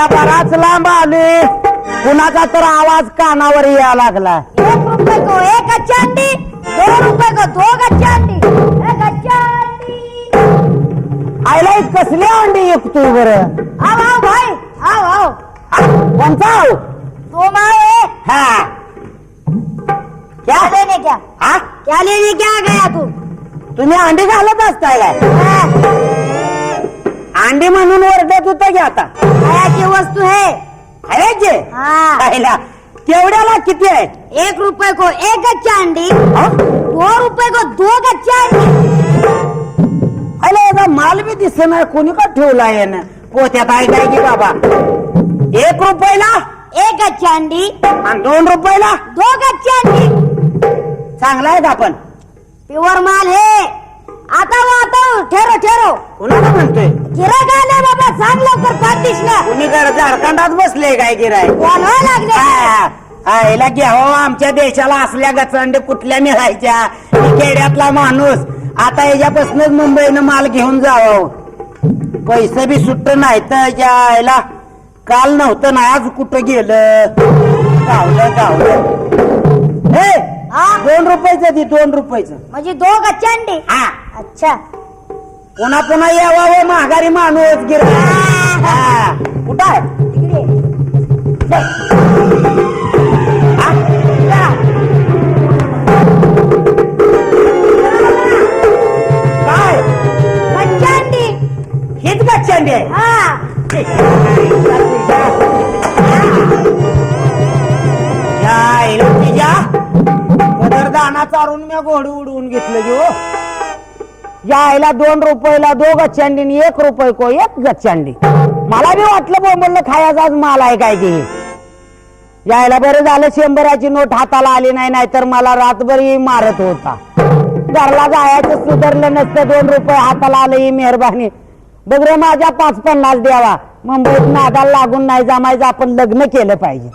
आईला बराच लांब आलोय कुणाचा तर आवाज कानावर यायला लागला. एक रुपये को एक रुपये को दो एक ही कसली अंडी विकतोय बरं? आओ आओ भाई. आओ आओ कोणता आहो? दो माए हा. क्या लेने क्या? हा? क्या लेने क्या गया तू? तुम्ही अंडी घालत असताय काय? हाँ, अंडी म्हणून ओरडत होतं की आता. खाया की वस्तु है. खायचे? हाँ. खायला. तेवढ्याला किती आहेत एक रुपए को एक गच्चा अंडी? दो रुपए को दो गच्चा अंडी. आईला याचा माल बी दिसत नाही कोणी का ठेवला यानं? पोत्यात आहे काय की बाबा? एक रुपयाला? एक गच्चा अंडी. आणि दोन रुपयाला? दो गच्चा अंडी. चांगला आहे का आपण. प्युअर माल है. आता वो आता हूँ. ठेरो ठेरो कुणाला म्हणतोय? गिराक आले बाबा सांग लवकर कुणीकडे झारखंडात बसले काय गिराय बोलवा लागले? आईला घ्यावं आमच्या देशाला असल्या गचंड कुठल्या मिळायच्या? खेड्यातला माणूस. आता याच्यापासूनच मुंबईनं माल घेऊन जावं. पैसे बी सुट्ट नाही तर यायला काल नव्हतं ना आज कुठं गेलं? गावलं गावलं हे हा? दोन रुपयाचं ती दोन रुपयाचं. म्हणजे दो गच्चा अंडी हा. अच्छा. पुन्हा पुन्हा यावं महागारी माणूस गिरा. हा. कुठं आहे? तिकडे. हा? काय हेच आहे. हा. या आईला तिच्या पदरदाना चारून मी घोड उडवून घेतलं की यायला दोन रुपयाला दो गच्चांडी आणि एक रुपये को एक गच्चांडी मला बी वाटलं बोंबललं आज माल आहे काय की. यायला बरं झालं शंभराची नोट हाताला आली नाही नाहीतर मला रातभर मारत होता. घरला जायचं सुधारलं नसतं दोन रुपये हाताला आलं ही मेहरबानी. बघ माझ्या पाच पन्नास द्यावा. मुंबईत नादाला लागून नाही जमायचं आपण लग्न केलं पाहिजे.